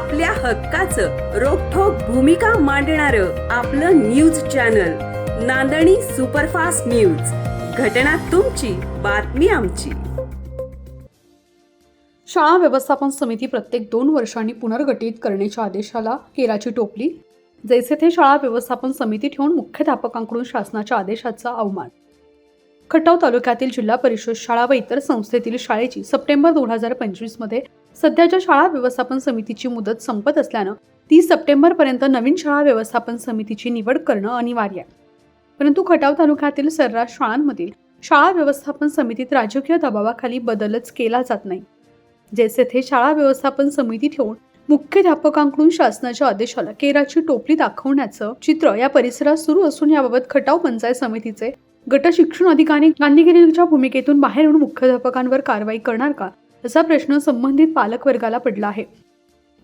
आपल्या हक्काचं रोखोक भूमिका मांडणार आपलं news channel Nandani superfast news. घटना तुमची बातमी आमची. शाळा व्यवस्थापन समिती प्रत्येक दोन वर्षांनी पुनर्गठित करण्याच्या आदेशाला केराची टोपली. जैसे थे शाळा व्यवस्थापन समिती ठेवून मुख्याध्यापकांकडून शासनाच्या आदेशाचा अवमान. खटाव तालुक्यातील जिल्हा परिषद शाळा व इतर संस्थेतील शाळेची सप्टेंबर दोन हजार पंचवीसमध्ये सध्याच्या शाळा व्यवस्थापन समितीची मुदत संपत असल्यानं तीस सप्टेंबरपर्यंत नवीन शाळा व्यवस्थापन समितीची निवड करणं अनिवार्य आहे. परंतु खटाव तालुक्यातील सर्रास शाळांमधील शाळा व्यवस्थापन समितीत राजकीय दबावाखाली बदलच केला जात नाही. जैसे थे शाळा व्यवस्थापन समिती ठेवून मुख्याध्यापकांकडून शासनाच्या आदेशाला केराची टोपली दाखवण्याचं चित्र या परिसरात सुरू असून याबाबत खटाव पंचायत समितीचे गट शिक्षण अधिकारी गांधीगिरीच्या भूमिकेतून बाहेर येऊन मुख्याध्यापकांवर कारवाई करणार का? असा प्रश्न संबंधित पालकवर्गाला पडला आहे.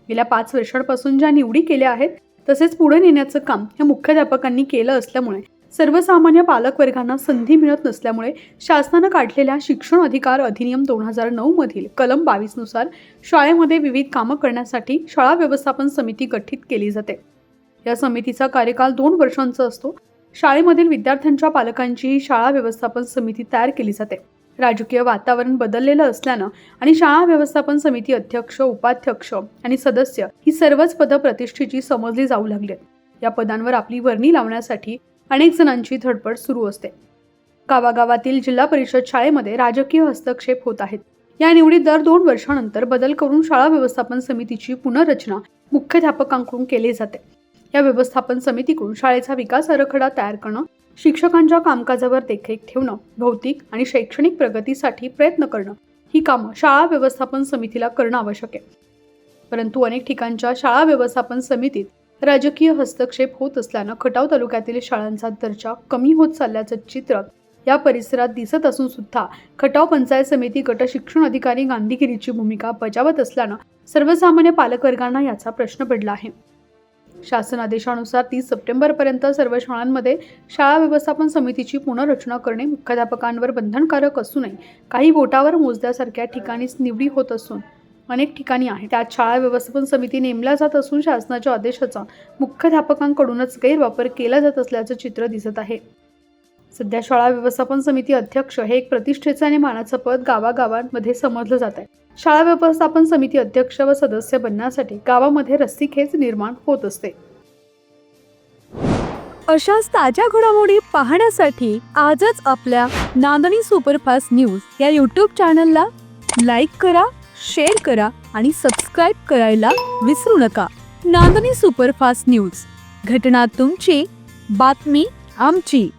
गेल्या पाच वर्षांपासून ज्या निवडी केल्या आहेत तसेच पुढे नेण्याचं काम या मुख्याध्यापकांनी केलं असल्यामुळे सर्वसामान्य पालकवर्गांना संधी मिळत नसल्यामुळे शासनानं काढलेल्या शिक्षण अधिकार अधिनियम दोन हजार नऊमधील कलम बावीसनुसार शाळेमध्ये विविध कामं करण्यासाठी शाळा व्यवस्थापन समिती गठीत केली जाते. या समितीचा कार्यकाल दोन वर्षांचा असतो. शाळेमधील विद्यार्थ्यांच्या पालकांची शाळा व्यवस्थापन समिती तयार केली जाते. राजकीय वातावरण बदललेलं असल्यानं आणि शाळा व्यवस्थापन समिती अध्यक्ष उपाध्यक्ष आणि सदस्य ही सर्वच पदं प्रतिष्ठेची समजली जाऊ लागली या पदांवर आपली वर्णी लावण्यासाठी अनेक जणांची धडपड सुरू असते. गावागावातील जिल्हा परिषद शाळेमध्ये राजकीय हस्तक्षेप होत आहेत. या निवडीत दर दोन वर्षानंतर बदल करून शाळा व्यवस्थापन समितीची पुनर्रचना मुख्याध्यापकांकडून केली जाते. या व्यवस्थापन समितीकडून शाळेचा विकास आराखडा तयार करणं शिक्षकांच्या कामकाजावर देखरेख ठेवणं भौतिक आणि शैक्षणिक प्रगतीसाठी प्रयत्न करणं ही कामं शाळा व्यवस्थापन समितीला करणं आवश्यक आहे. परंतु अनेक ठिकाणच्या शाळा व्यवस्थापन समितीत राजकीय हस्तक्षेप होत असल्यानं खटाव तालुक्यातील शाळांचा दर्जा कमी होत चालल्याचं चित्र या परिसरात दिसत असून सुद्धा खटाव पंचायत समिती गट शिक्षण अधिकारी गांधीगिरीची भूमिका बजावत असल्यानं सर्वसामान्य पालकवर्गांना याचा प्रश्न पडला आहे. शासन आदेशानुसार तीस सप्टेंबरपर्यंत सर्व शाळांमध्ये शाळा व्यवस्थापन समितीची पुनर्रचना करणे मुख्याध्यापकांवर बंधनकारक असूनही काही बोटावर मोजल्यासारख्या ठिकाणीच निवडी होत असून अनेक ठिकाणी आहे. त्यात शाळा व्यवस्थापन समिती नेमल्या जात असून शासनाच्या आदेशाचा मुख्याध्यापकांकडूनच गैरवापर केला जात असल्याचं चित्र दिसत आहे. सध्या शाळा व्यवस्थापन समिती अध्यक्ष हे एक प्रतिष्ठेचं आणि मानाचं पद गावागावांमध्ये समजलं जात आहे शाळा व्यवस्थापन समिती अध्यक्ष व सदस्य बनण्यासाठी गावामध्ये रस्सीखेच निर्माण होत असते. अशाच ताज्या घडामोडी पाहण्यासाठी आजच आपल्या नांदणी सुपरफास्ट न्यूज या यूट्यूब चॅनलला लाईक करा शेअर करा आणि सबस्क्राईब करायला विसरू नका. Nandani superfast news. घटना तुमची बातमी आमची.